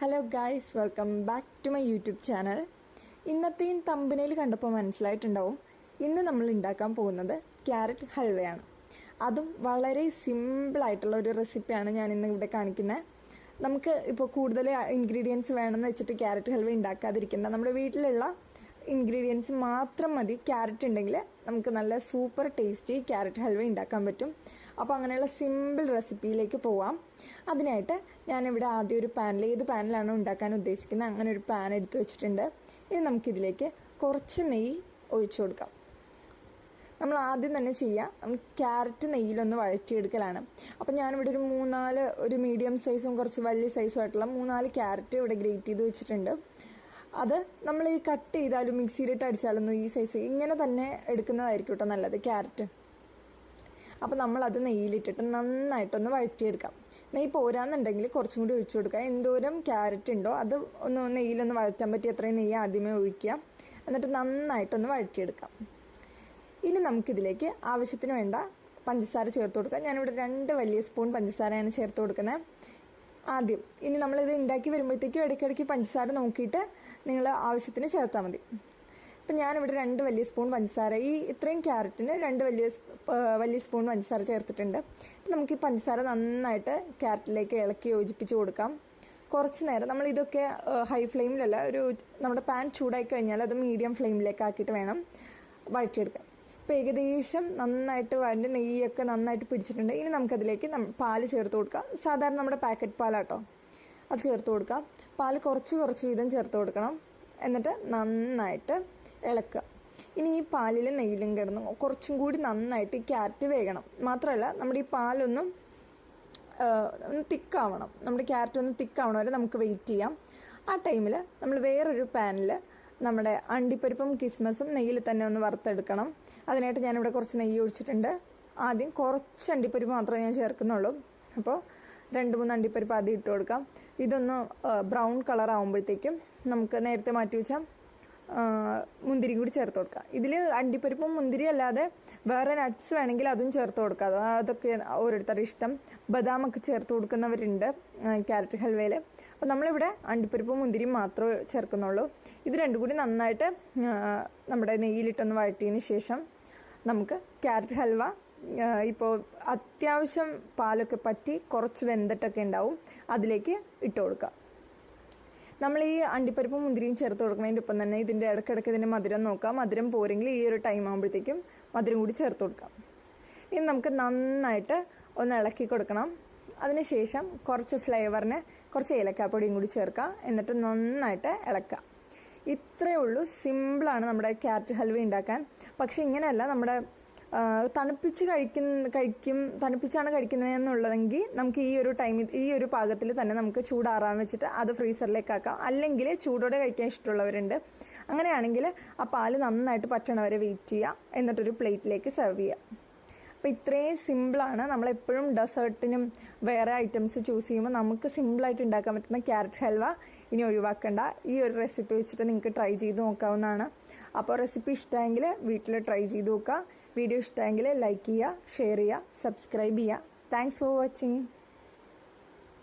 Hello guys welcome back to my YouTube channel ഇന്നത്തെയും തമ്പനയിൽ കണ്ടപ്പോൾ മനസ്സിലായിട്ടുണ്ടാവും. ഇന്ന് നമ്മൾ ഉണ്ടാക്കാൻ പോകുന്നത് ക്യാരറ്റ് ഹൽവയാണ്. അതും വളരെ സിമ്പിളായിട്ടുള്ള ഒരു റെസിപ്പിയാണ് ഞാൻ ഇന്ന് ഇവിടെ കാണിക്കുന്നത് നമുക്ക് ഇപ്പോൾ കൂടുതൽ ഇൻഗ്രീഡിയൻസ് വേണമെന്ന് വെച്ചിട്ട് ക്യാരറ്റ് ഹൽവ ഉണ്ടാക്കാതിരിക്കേണ്ട. നമ്മുടെ വീട്ടിലുള്ള ഇൻഗ്രീഡിയൻസ് മാത്രം മതി. ക്യാരറ്റ് ഉണ്ടെങ്കിൽ നമുക്ക് നല്ല സൂപ്പർ ടേസ്റ്റി ക്യാരറ്റ് ഹൽവ ഉണ്ടാക്കാൻ പറ്റും. അപ്പോൾ അങ്ങനെയുള്ള സിമ്പിൾ റെസിപ്പിയിലേക്ക് പോവാം. അതിനായിട്ട് ഞാനിവിടെ ആദ്യം ഒരു പാനിൽ ഏത് പാനിലാണോ ഉണ്ടാക്കാൻ ഉദ്ദേശിക്കുന്നത് അങ്ങനെ ഒരു പാൻ എടുത്ത് വെച്ചിട്ടുണ്ട്. ഇനി നമുക്കിതിലേക്ക് കുറച്ച് നെയ്യ് ഒഴിച്ചു കൊടുക്കാം. നമ്മൾ ആദ്യം തന്നെ ചെയ്യുക നമ്മൾ ക്യാരറ്റ് നെയ്യിലൊന്ന് വഴറ്റിയെടുക്കലാണ്. അപ്പോൾ ഞാനിവിടെ ഒരു മൂന്നാൽ ഒരു മീഡിയം സൈസും കുറച്ച് വലിയ സൈസും ആയിട്ടുള്ള മൂന്നാൽ ക്യാരറ്റ് ഇവിടെ ഗ്രേറ്റ് ചെയ്ത് വെച്ചിട്ടുണ്ട്. അത് നമ്മൾ ഈ കട്ട് ചെയ്താലും മിക്സിയിലിട്ട് അടിച്ചാലൊന്നും ഈ സൈസ് ഇങ്ങനെ തന്നെ എടുക്കുന്നതായിരിക്കും കേട്ടോ നല്ലത് ക്യാരറ്റ്. അപ്പോൾ നമ്മളത് നെയ്യിലിട്ടിട്ട് നന്നായിട്ടൊന്ന് വഴറ്റിയെടുക്കാം. നെയ്യ് പോരാന്നുണ്ടെങ്കിൽ കുറച്ചും കൂടി ഒഴിച്ചു കൊടുക്കുക. എന്തോരം ക്യാരറ്റ് ഉണ്ടോ അത് ഒന്ന് നെയ്യിലൊന്ന് വഴറ്റാൻ പറ്റി അത്രയും നെയ്യ് ആദ്യമേ ഒഴിക്കുക. എന്നിട്ട് നന്നായിട്ടൊന്ന് വഴറ്റിയെടുക്കാം. ഇനി നമുക്കിതിലേക്ക് ആവശ്യത്തിന് വേണ്ട പഞ്ചസാര ചേർത്ത് കൊടുക്കാം ഞാനിവിടെ രണ്ട് വലിയ സ്പൂൺ പഞ്ചസാരയാണ് ചേർത്ത് കൊടുക്കുന്നത്. ആദ്യം ഇനി നമ്മളിത് ഉണ്ടാക്കി വരുമ്പോഴത്തേക്കും ഇടയ്ക്കിടയ്ക്ക് പഞ്ചസാര നോക്കിയിട്ട് നിങ്ങൾ ആവശ്യത്തിന് ചേർത്താൽ മതി. ഇപ്പം ഞാനിവിടെ രണ്ട് വലിയ സ്പൂൺ പഞ്ചസാര ഈ ഇത്രയും ക്യാരറ്റിന് രണ്ട് വലിയ വലിയ സ്പൂൺ പഞ്ചസാര ചേർത്തിട്ടുണ്ട്. അപ്പം നമുക്ക് ഈ പഞ്ചസാര നന്നായിട്ട് ക്യാരറ്റിലേക്ക് ഇളക്കി യോജിപ്പിച്ച് കൊടുക്കാം. കുറച്ച് നേരം നമ്മൾ ഇതൊക്കെ ഹൈ ഫ്ലെയിമിലല്ല ഒരു നമ്മുടെ പാൻ ചൂടായി കഴിഞ്ഞാൽ അത് മീഡിയം ഫ്ലെയിമിലേക്ക് ആക്കിയിട്ട് വേണം വഴറ്റിയെടുക്കാൻ. ഇപ്പോൾ ഏകദേശം നന്നായിട്ട് വഴണ്ട് നെയ്യൊക്കെ നന്നായിട്ട് പിടിച്ചിട്ടുണ്ട്. ഇനി നമുക്കതിലേക്ക് പാൽ ചേർത്ത് കൊടുക്കാം. സാധാരണ നമ്മുടെ പാക്കറ്റ് പാലാട്ടോ അത് ചേർത്ത് കൊടുക്കാം. പാൽ കുറച്ച് കുറച്ച് വീതം ചേർത്ത് കൊടുക്കണം. എന്നിട്ട് നന്നായിട്ട് ഇളക്കുക. ഇനി ഈ പാലിൽ നെയ്യിലും കിടന്ന് കുറച്ചും കൂടി നന്നായിട്ട് ഈ ക്യാരറ്റ് വേകണം. മാത്രമല്ല നമ്മുടെ ഈ പാലൊന്നും ഒന്ന് തിക്കാവണം നമ്മുടെ ക്യാരറ്റ് ഒന്ന് തിക്കാവണം വരെ നമുക്ക് വെയിറ്റ് ചെയ്യാം. ആ ടൈമിൽ നമ്മൾ വേറൊരു പാനിൽ നമ്മുടെ അണ്ടിപ്പരിപ്പും കിസ്മസും നെയ്യിൽ തന്നെ ഒന്ന് വറുത്തെടുക്കണം. അതിനായിട്ട് ഞാനിവിടെ കുറച്ച് നെയ്യ് ഒഴിച്ചിട്ടുണ്ട്. ആദ്യം കുറച്ച് അണ്ടിപ്പരിപ്പ് മാത്രമേ ഞാൻ ചേർക്കുന്നുള്ളൂ. അപ്പോൾ രണ്ട് മൂന്ന് അണ്ടിപ്പരിപ്പ് ആദ്യം ഇട്ട് കൊടുക്കാം. ഇതൊന്ന് ബ്രൗൺ കളർ ആകുമ്പോഴത്തേക്കും നമുക്ക് നേരത്തെ മാറ്റി വെച്ചാൽ മുന്തിരി കൂടി ചേർത്ത് കൊടുക്കുക. ഇതിൽ അണ്ടിപ്പരിപ്പും മുന്തിരി അല്ലാതെ വേറെ നട്ട്സ് വേണമെങ്കിൽ അതും ചേർത്ത് കൊടുക്കുക. അതൊക്കെ ഓരോരുത്തരുടെ ഇഷ്ടം. ബദാമൊക്കെ ചേർത്ത് കൊടുക്കുന്നവരുണ്ട് ക്യാരറ്റ് ഹൽവയിൽ അപ്പോൾ നമ്മളിവിടെ അണ്ടിപ്പരിപ്പും മുന്തിരിയും മാത്രമേ ചേർക്കുന്നുള്ളൂ. ഇത് രണ്ടും കൂടി നന്നായിട്ട് നമ്മുടെ നെയ്യിലിട്ടൊന്ന് വഴറ്റിയതിന് ശേഷം നമുക്ക് ക്യാരറ്റ് ഹൽവ ഇപ്പോൾ അത്യാവശ്യം പാലൊക്കെ പറ്റി കുറച്ച് വെന്തിട്ടൊക്കെ ഉണ്ടാവും. അതിലേക്ക് ഇട്ട് കൊടുക്കുക. നമ്മൾ ഈ അണ്ടിപ്പരിപ്പും മുന്തിരിയും ചേർത്ത് കൊടുക്കുന്നതിന്റെ ഒപ്പം തന്നെ ഇതിന്റെ ഇടയ്ക്കിടയ്ക്ക് ഇതിന്റെ മധുരം നോക്കാം. മധുരം പോരെങ്കിൽ ഈ ഒരു ടൈം ആകുമ്പോഴത്തേക്കും മധുരം കൂടി ചേർത്ത് കൊടുക്കാം. ഇനി നമുക്ക് നന്നായിട്ട് ഒന്ന് ഇളക്കി കൊടുക്കണം. അതിനുശേഷം കുറച്ച് ഫ്ലേവറിന് കുറച്ച് ഏലക്കാപ്പൊടിയും കൂടി ചേർക്കാം. എന്നിട്ട് നന്നായിട്ട് ഇളക്കാം. ഇത്രയേ ഉള്ളൂ. സിമ്പിളാണ് നമ്മുടെ ക്യാരറ്റ് ഹൽവ ഉണ്ടാക്കാൻ. പക്ഷേ ഇങ്ങനെയല്ല നമ്മുടെ തണുപ്പിച്ച് കഴിക്കുന്ന കഴിക്കും തണുപ്പിച്ചാണ് കഴിക്കുന്നതെന്നുള്ളതെങ്കിൽ നമുക്ക് ഈ ഒരു ടൈമിൽ ഈ ഒരു പാകത്തിൽ തന്നെ നമുക്ക് ചൂടാറാൻ വെച്ചിട്ട് അത് ഫ്രീസറിലേക്ക് ആക്കാം. അല്ലെങ്കിൽ ചൂടോടെ കഴിക്കാൻ ഇഷ്ടമുള്ളവരുണ്ട്. അങ്ങനെയാണെങ്കിൽ ആ പാൽ നന്നായിട്ട് പറ്റണ വരെ വെയിറ്റ് ചെയ്യുക. എന്നിട്ടൊരു പ്ലേറ്റിലേക്ക് സെർവ് ചെയ്യുക. അപ്പോൾ ഇത്രയും സിമ്പിളാണ് നമ്മളെപ്പോഴും ഡെസേർട്ടിനും വേറെ ഐറ്റംസ് ചൂസ് ചെയ്യുമ്പോൾ നമുക്ക് സിമ്പിളായിട്ട് ഉണ്ടാക്കാൻ പറ്റുന്ന ക്യാരറ്റ് ഹൽവ ഇനി ഒഴിവാക്കണ്ട. ഈ ഒരു റെസിപ്പി വെച്ചിട്ട് നിങ്ങൾക്ക് ട്രൈ ചെയ്ത് നോക്കാവുന്നതാണ്. അപ്പോൾ റെസിപ്പി ഇഷ്ടമെങ്കിൽ വീട്ടിൽ ട്രൈ ചെയ്ത് നോക്കുക. വീഡിയോ ഇഷ്ടമെങ്കിൽ ലൈക്ക് ചെയ്യുക ഷെയർ ചെയ്യുക സബ്സ്ക്രൈബ് ചെയ്യുക. Thanks for watching